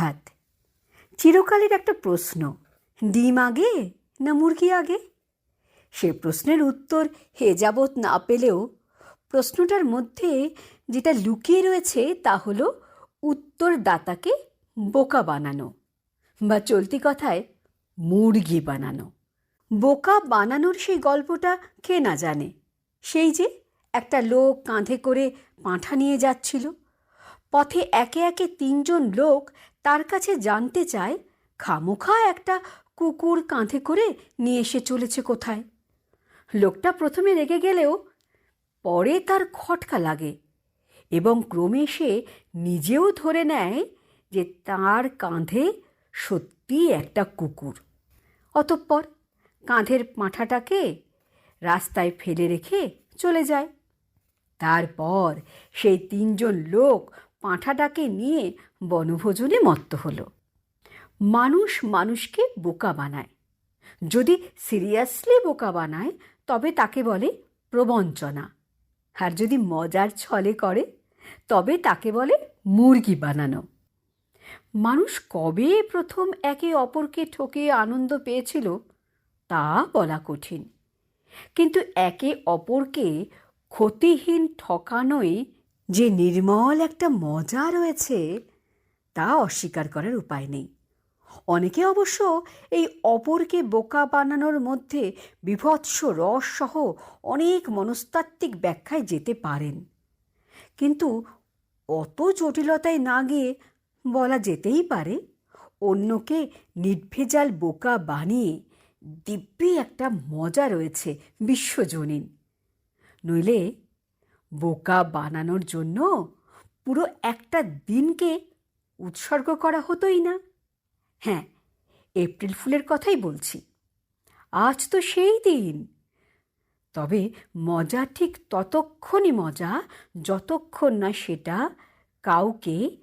প্রভাত চিরকালের একটা প্রশ্ন। ডিম আগে না মুরগি আগে? সে প্রশ্নের উত্তর হে যাবৎ না পেলেও প্রশ্নটার মধ্যে যেটা লুকিয়ে রয়েছে তা হলো উত্তরদাতাকে বোকা বানানো বা চলতি কথায় মুরগি বানানো। বোকা বানানোর সেই গল্পটা কে না জানে? সেই যে একটা লোক কাঁধে করে পাঁঠা নিয়ে যাচ্ছিল। পথে একে একে তিনজন লোক তার কাছে জানতে চায়, খামোখা একটা কুকুর কাঁধে করে নিয়ে এসে চলেছে কোথায়? লোকটা প্রথমে রেগে গেলেও পরে তার খটকা লাগে এবং ক্রমে সে নিজেও ধরে নেয় যে তার কাঁধে সত্যিই একটা কুকুর। অতঃপর কাঁধের পাঁঠাটাকে রাস্তায় ফেলে রেখে চলে যায়। তারপর সেই তিনজন লোক পাঁঠাটাকে নিয়ে বনভোজনে মত্ত হলো। মানুষ মানুষকে বোকা বানায়। যদি সিরিয়াসলি বোকা বানায়, তবে তাকে বলে প্রবঞ্চনা। আর যদি মজার ছলে করে, তবে তাকে বলে মুরগি বানানো। মানুষ কবে প্রথম একে অপরকে ঠকে আনন্দ পেয়েছিল, তা বলা কঠিন। কিন্তু একে অপরকে ক্ষতিহীন ঠকানোয় যে নির্মল একটা মজা রয়েছে, তা অস্বীকার করার উপায় নেই। অনেকে অবশ্য এই অপরকে বোকা বানানোর মধ্যে বিভৎস রসসহ অনেক মনস্তাত্ত্বিক ব্যাখ্যায় যেতে পারেন। কিন্তু অত জটিলতায় না গিয়ে বলা যেতেই পারে, অন্যকে নির্ভেজাল বোকা বানিয়ে দিব্যি একটা মজা রয়েছে বিশ্বজনীন। নইলে বোকা বানানোর জন্য পুরো একটা দিনকে উৎসর্গ করা হতোই না। হ্যাঁ এপ্রিল ফুলের কথাই বলছি। আজ তো সেই দিন। তবে মজা ঠিক ততক্ষণই মজা, যতক্ষণ না সেটা কাউকে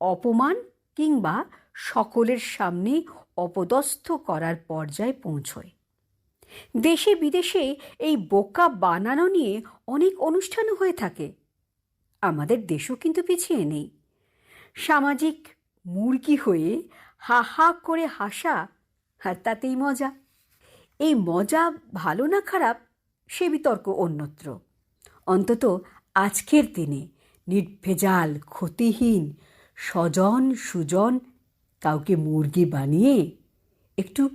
অপমান কিংবা সকলের সামনে অপদস্থ করার পর্যায়ে পৌঁছয়। দেশে বিদেশে এই বোকা বানানো নিয়ে অনেক অনুষ্ঠানও হয়ে থাকে। আমাদের দেশও কিন্তু পিছিয়ে নেই। সামাজিক মুরগি হয়ে হা হা করে হাসা, আর তাতেই মজা। এই মজা ভালো না খারাপ, সে বিতর্ক অন্যত্র। অন্তত আজকের দিনে নির্ভেজাল, ক্ষতিহীন, স্বজন, সুজন কাউকে মুরগি বানিয়ে একটু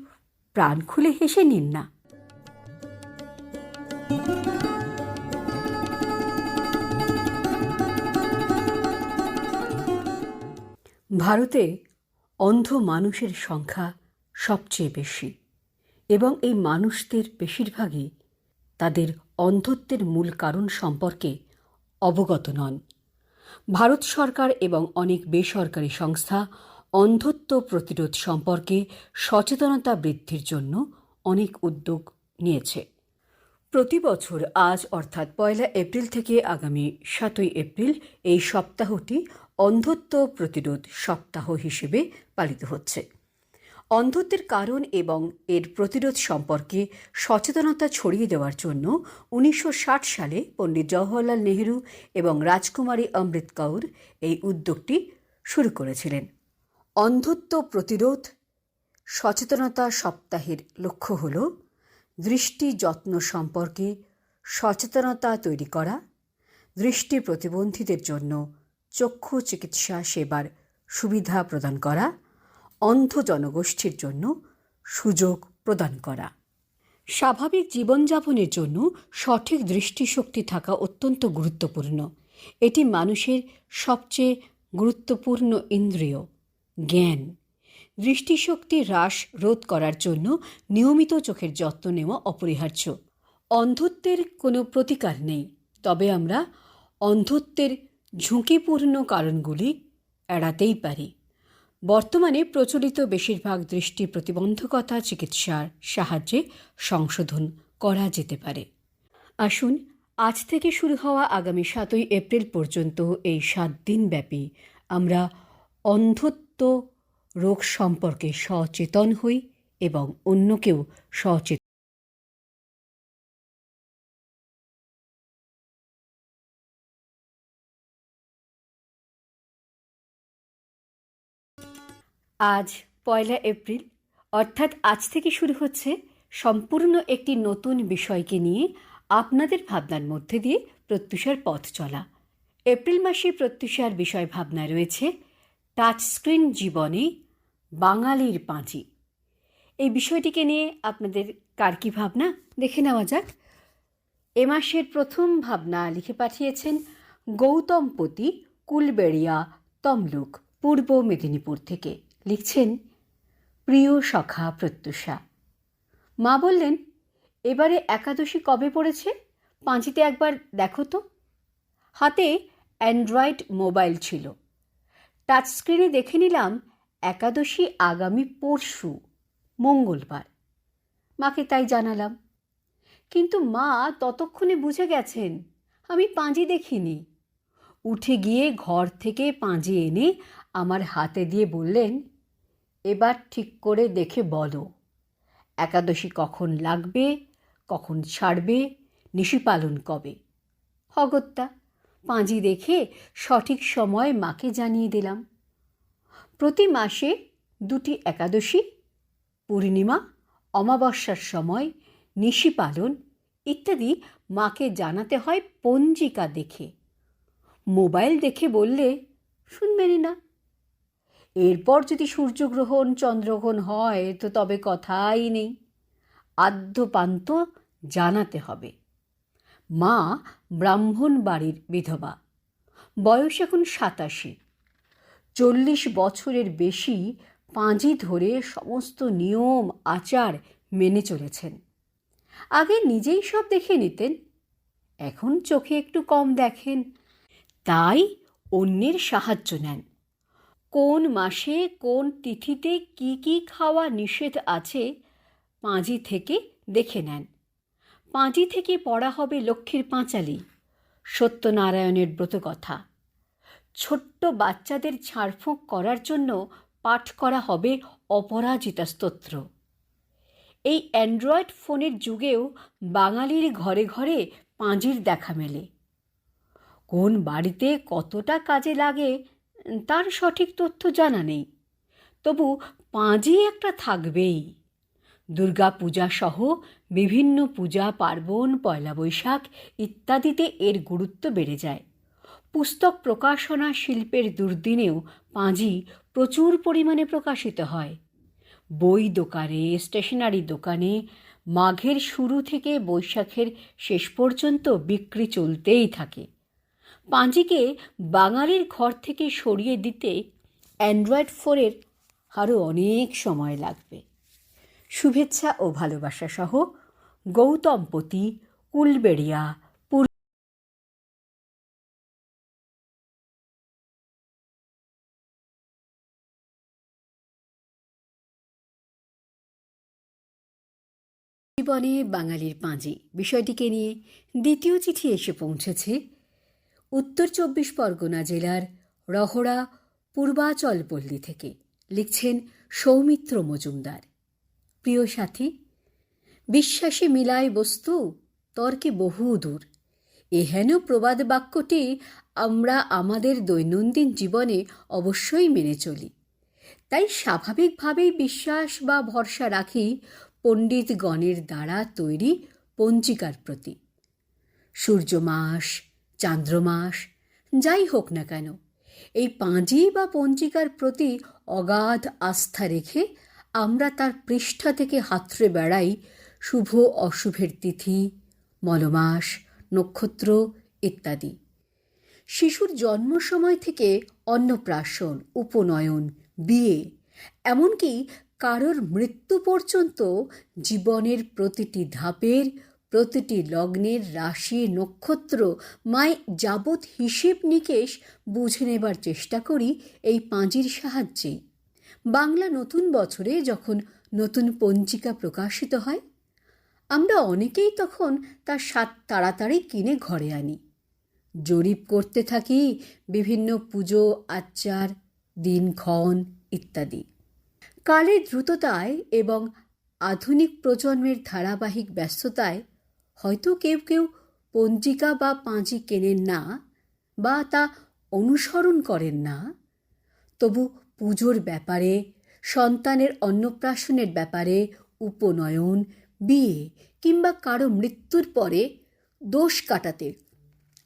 প্রাণ খুলে হেসে নিন না। ভারতে অন্ধ মানুষের সংখ্যা সবচেয়ে বেশি এবং এই মানুষদের বেশিরভাগই তাদের অন্ধত্বের মূল কারণ সম্পর্কে অবগত নন। ভারত সরকার এবং অনেক বেসরকারি সংস্থা অন্ধত্ব প্রতিরোধ সম্পর্কে সচেতনতা বৃদ্ধির জন্য অনেক উদ্যোগ নিয়েছে। প্রতি বছর আজ অর্থাৎ পয়লা এপ্রিল থেকে আগামী সাতই এপ্রিল এই সপ্তাহটি অন্ধত্ব প্রতিরোধ সপ্তাহ হিসেবে পালিত হচ্ছে। অন্ধত্বের কারণ এবং এর প্রতিরোধ সম্পর্কে সচেতনতা ছড়িয়ে দেওয়ার জন্য উনিশশো ষাট সালে পণ্ডিত জওহরলাল নেহরু এবং রাজকুমারী অমৃত কৌর এই উদ্যোগটি শুরু করেছিলেন। অন্ধত্ব প্রতিরোধ সচেতনতা সপ্তাহের লক্ষ্য হল দৃষ্টি যত্ন সম্পর্কে সচেতনতা তৈরি করা দৃষ্টি প্রতিবন্ধীদের জন্য চক্ষু চিকিৎসা সেবার সুবিধা প্রদান করা অন্ধ জনগোষ্ঠীর জন্য সুযোগ প্রদান করা। স্বাভাবিক জীবনযাপনের জন্য সঠিক দৃষ্টিশক্তি থাকা অত্যন্ত গুরুত্বপূর্ণ। এটি মানুষের সবচেয়ে গুরুত্বপূর্ণ ইন্দ্রিয়, জ্ঞান। দৃষ্টিশক্তি হ্রাস রোধ করার জন্য নিয়মিত চোখের যত্ন নেওয়া অপরিহার্য। অন্ধত্বের কোনো প্রতিকার নেই। তবে আমরা অন্ধত্বের ঝুঁকিপূর্ণ কারণগুলি এড়াতেই পারি। বর্তমানে প্রচলিত বেশিরভাগ দৃষ্টি প্রতিবন্ধকতা চিকিৎসার সাহায্যে সংশোধন করা যেতে পারে। আসুন, আজ থেকে শুরু হওয়া আগামী সাতই এপ্রিল পর্যন্ত এই সাত দিনব্যাপী আমরা অন্ধত্ব রোগ সম্পর্কে সচেতন হই এবং অন্যকেও সচেতন আজ পয়লা এপ্রিল, অর্থাৎ আজ থেকে শুরু হচ্ছে সম্পূর্ণ একটি নতুন বিষয়কে নিয়ে আপনাদের ভাবনার মধ্যে দিয়ে প্রত্যুষার পথ চলা। এপ্রিল মাসে প্রত্যুষার বিষয় ভাবনায় রয়েছে টাচস্ক্রিন জীবনে, বাঙালির পাঁজি এই বিষয়টিকে নিয়ে আপনাদের কার কী ভাবনা? দেখে নেওয়া যাক। এ মাসের প্রথম ভাবনা লিখে পাঠিয়েছেন গৌতমপতি কুলবেড়িয়া, তমলুক, পূর্ব মেদিনীপুর থেকে। লিখছেন, প্রিয় সখা প্রত্যুষা, মা বললেন, এবারে একাদশী কবে পড়েছে? পাঁচিতে একবার দেখো তো। হাতে অ্যান্ড্রয়েড মোবাইল ছিল। টাচস্ক্রিনে দেখে নিলাম একাদশী আগামী পরশু, মঙ্গলবার। মাকে তাই জানালাম। কিন্তু মা ততক্ষণে বুঝে গেছেন, আমি পাঁজি দেখিনি। উঠে গিয়ে ঘর থেকে পাঁজি এনে আমার হাতে দিয়ে বললেন, এবার ঠিক করে দেখে বলো, একাদশী কখন লাগবে, কখন ছাড়বে, নিশি পালন কবে? অগত্যা পাঁজি দেখে সঠিক সময় মাকে জানিয়ে দিলাম। প্রতি মাসে দুটি একাদশী, পূর্ণিমা, অমাবস্যার সময় নিশি পালন ইত্যাদি মাকে জানাতে হয় পঞ্জিকা দেখে। মোবাইল দেখে বললে, শুনবেনই না। এরপর যদি সূর্যগ্রহণ, চন্দ্রগ্রহণ হয়, তো তবে কথাই নেই। আদ্যপান্ত জানাতে হবে। মা ব্রাহ্মণ বাড়ির বিধবা। বয়স এখন সাতাশি। চল্লিশ বছরের বেশি পাঁজি ধরে সমস্ত নিয়ম, আচার মেনে চলেছেন। আগে নিজেই সব দেখে নিতেন, এখন চোখে একটু কম দেখেন। তাই অন্যের সাহায্য নেন। কোন মাসে, কোন তিথিতে কি কি খাওয়া নিষেধ আছে, পাঁজি থেকে দেখে নেন। পাঁজি থেকে পড়া হবে লক্ষ্মীর পাঁচালি। সত্যনারায়ণের ব্রতকথা। ছোট্ট বাচ্চাদের ঝাড়ফুঁক করার জন্য পাঠ করা হবে অপরাজিতা স্তোত্র। এই অ্যান্ড্রয়েড ফোনের যুগেও বাঙালির ঘরে ঘরে পাঁজির দেখা মেলে। কোন বাড়িতে কতটা কাজে লাগে, তার সঠিক তথ্য জানা নেই। তবু পাঁজি একটা থাকবেই। দুর্গা পূজা সহ বিভিন্ন পূজা, পার্বণ, পয়লা বৈশাখ ইত্যাদিতে এর গুরুত্ব বেড়ে যায়। পুস্তক প্রকাশনা শিল্পের দুর্দিনেও পাঁজি প্রচুর পরিমাণে প্রকাশিত হয়। বই দোকানে, স্টেশনারি দোকানে, মাঘের শুরু থেকে বৈশাখের শেষ পর্যন্ত বিক্রি চলতেই থাকে। পাঁজিকে বাঙালির ঘর থেকে সরিয়ে দিতে অ্যান্ড্রয়েড ফোনের আরও অনেক সময় লাগবে। শুভেচ্ছা ও ভালোবাসা সহ গৌতমপতি কুলবেড়িয়া পূর্ব জীবনে বাঙালির পাঁজি। বিষয়টিকে নিয়ে দ্বিতীয় চিঠি এসে পৌঁছেছে উত্তর চব্বিশ পরগনা জেলার রহড়া পূর্বাচলপল্লী থেকে। লিখছেন সৌমিত্র মজুমদার। প্রিয় সাথী, বিশ্বাসে মিলায় বস্তু তর্কে বহু দূর। এহেন প্রবাদ বাক্যটি আমরা আমাদের দৈনন্দিন জীবনে অবশ্যই মেনে চলি। তাই স্বাভাবিকভাবেই বিশ্বাস বা ভরসা রাখি পণ্ডিতগণের দ্বারা তৈরি পঞ্জিকার প্রতি। সূর্যমাস, চান্দ্রমাস, যাই হোক না কেন, এই পাঁজি বা পঞ্জিকার প্রতি অগাধ আস্থা রেখে আমরা তার পৃষ্ঠা থেকে হাতড়ে বেড়াই শুভ অশুভের তিথি, মলমাস, নক্ষত্র ইত্যাদি। শিশুর জন্ম সময় থেকে অন্নপ্রাশন, উপনয়ন, বিয়ে, এমনকি কারোর মৃত্যু পর্যন্ত জীবনের প্রতিটি ধাপের, প্রতিটি লগ্নের রাশি, নক্ষত্র মায় যাবৎ হিসেব নিকেশ বুঝে নেবার চেষ্টা করি এই পাঁজির সাহায্যেই বাংলা নতুন বছরে যখন নতুন পঞ্জিকা প্রকাশিত হয়, আমরা অনেকেই তখন তার স্বাদ তাড়াতাড়ি কিনে ঘরে আনি। জরিপ করতে থাকি বিভিন্ন পুজো, আচার দিনক্ষণ ইত্যাদি। কালের দ্রুততায় এবং আধুনিক প্রজন্মের ধারাবাহিক ব্যস্ততায় হয়তো কেউ কেউ পঞ্জিকা বা পাঁজি কেনেন না বা তা অনুসরণ করেন না, তবু পুজোর ব্যাপারে, সন্তানের অন্নপ্রাশনের ব্যাপারে উপনয়ন, বিয়ে কিংবা কারও মৃত্যুর পরে দোষ কাটাতে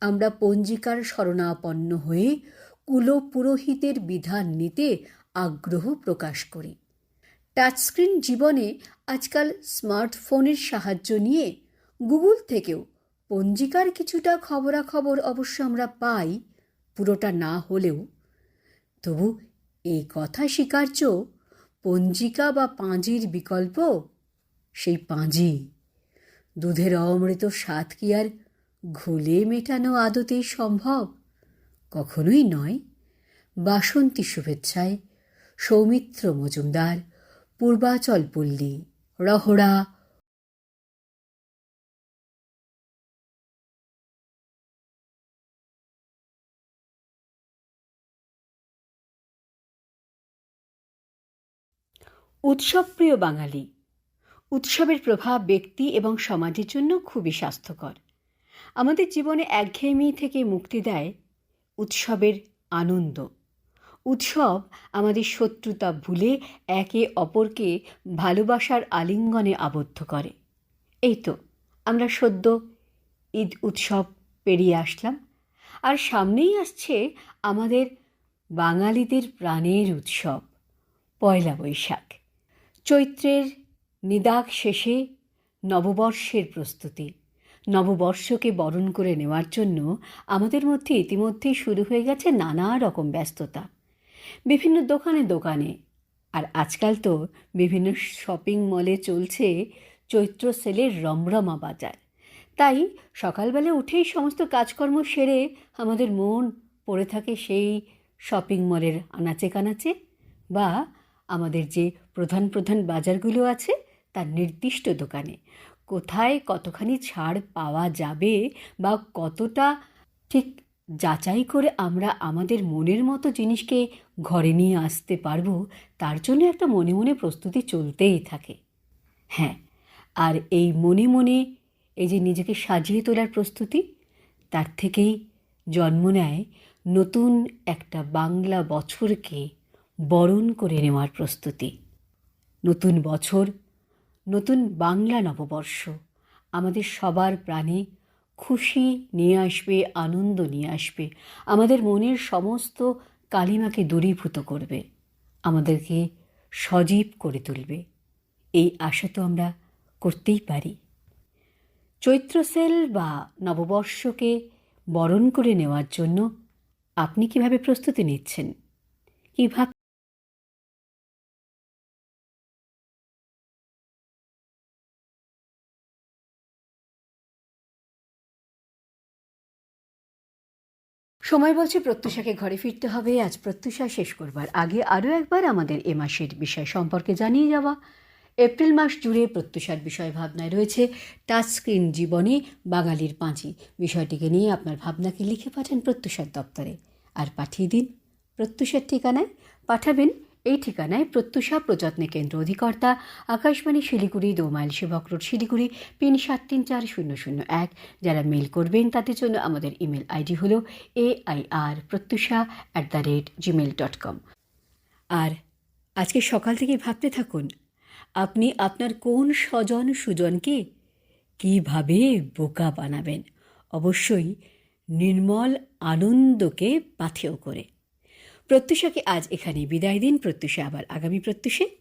আমরা পঞ্জিকার শরণাপন্ন হয়ে কুলপুরোহিতের বিধান নিতে আগ্রহ প্রকাশ করি। টাচস্ক্রিন জীবনে আজকাল স্মার্টফোনের সাহায্য নিয়ে গুগল থেকেও পঞ্জিকার কিছুটা খবরাখবর অবশ্য আমরা পাই, পুরোটা না হলেও। তবু এই কথা স্বীকার্য পঞ্জিকা বা পাঁজির বিকল্প? সেই পাঁজি। দুধের অমৃত স্বাদ কি আর ঘোলে মেটানো আদতেই সম্ভব? কখনোই নয়। বাসন্তী শুভেচ্ছায় সৌমিত্র মজুমদার, পূর্বাচল পল্লী, রহড়া উৎসবপ্রিয় বাঙালি। উৎসবের প্রভাব ব্যক্তি এবং সমাজের জন্য খুবই স্বাস্থ্যকর। আমাদের জীবনে একঘেয়েমি থেকে মুক্তি দেয় উৎসবের আনন্দ। উৎসব আমাদের শত্রুতা ভুলে একে অপরকে ভালোবাসার আলিঙ্গনে আবদ্ধ করে। এই তো, আমরা সদ্য ঈদ উৎসব পেরিয়ে আসলাম। আর সামনেই আসছে আমাদের বাঙালিদের প্রাণের উৎসব, পয়লা বৈশাখ। চৈত্রের নিদাগ শেষে নববর্ষের প্রস্তুতি। নববর্ষকে বরণ করে নেওয়ার জন্য আমাদের মধ্যে ইতিমধ্যেই শুরু হয়ে গেছে নানা রকম ব্যস্ততা। বিভিন্ন দোকানে দোকানে। আর আজকাল তো বিভিন্ন শপিং মলে চলছে চৈত্র সেলের রমরমা বাজার। তাই সকালবেলা উঠেই সমস্ত কাজকর্ম সেরে আমাদের মন পড়ে থাকে সেই শপিং মলের আনাচে কানাচে বা আমাদের যে প্রধান প্রধান বাজারগুলো আছে, তার নির্দিষ্ট দোকানে। কোথায় কতখানি ছাড় পাওয়া যাবে বা কতটা ঠিক যাচাই করে আমরা আমাদের মনের মতো জিনিসকে ঘরে নিয়ে আসতে পারব, তার জন্য একটা মনে মনে প্রস্তুতি চলতেই থাকে। হ্যাঁ আর এই মনে মনে এই যে নিজেকে সাজিয়ে তোলার প্রস্তুতি, তার থেকেই জন্ম নেয় নতুন একটা বাংলা বছরকে বরণ করে নেওয়ার প্রস্তুতি। নতুন বছর, নতুন বাংলা নববর্ষ, আমাদের সবার প্রাণে খুশি নিয়ে আসবে, আনন্দ নিয়ে আসবে, আমাদের মনের সমস্ত কালিমাকে দূরীভূত করবে, আমাদেরকে সজীব করে তুলবে। এই আশা তো আমরা করতেই পারি। চৈত্র সেল বা নববর্ষকে বরণ করে নেওয়ার জন্য আপনি কীভাবে প্রস্তুতি নিচ্ছেন? কী ভাব সময় বলছে প্রত্যুষাকে ঘরে ফিরতে হবে, আজ প্রত্যুষা শেষ করবার। আগে আরও একবার আমাদের এ মাসের বিষয় সম্পর্কে জানিয়ে যাওয়া। এপ্রিল মাস জুড়ে প্রত্যুষার বিষয় ভাবনায় রয়েছে টাচ স্ক্রিন জীবনে বাঙালির পাঁচি। বিষয়টিকে নিয়ে আপনার ভাবনাকে লিখে পাঠান প্রত্যুষার দপ্তরে। আর পাঠিয়ে দিন প্রত্যুষার ঠিকানায়। পাঠাবেন এই ঠিকানায় প্রত্যুষা প্রযত্নে কেন্দ্র অধিকর্তা, Akashvani Siliguri Do mile Sevoke road Siliguri, pin সাত তিন চার শূন্য শূন্য এক। যারা মেল করবেন তাদের জন্য আমাদের ইমেল আইডি হল A I R Pratyusha at the rate Gmail dot com আর আজকে সকাল থেকে ভাবতে থাকুন, আপনি আপনার কোন স্বজন সুজনকে কীভাবে বোকা বানাবেন? অবশ্যই নির্মল আনন্দকে পাথেয় করে। প্রত্যুষাকে আজ এখানে বিদায় দিন। প্রত্যুষা আবার আগামী প্রত্যুষে।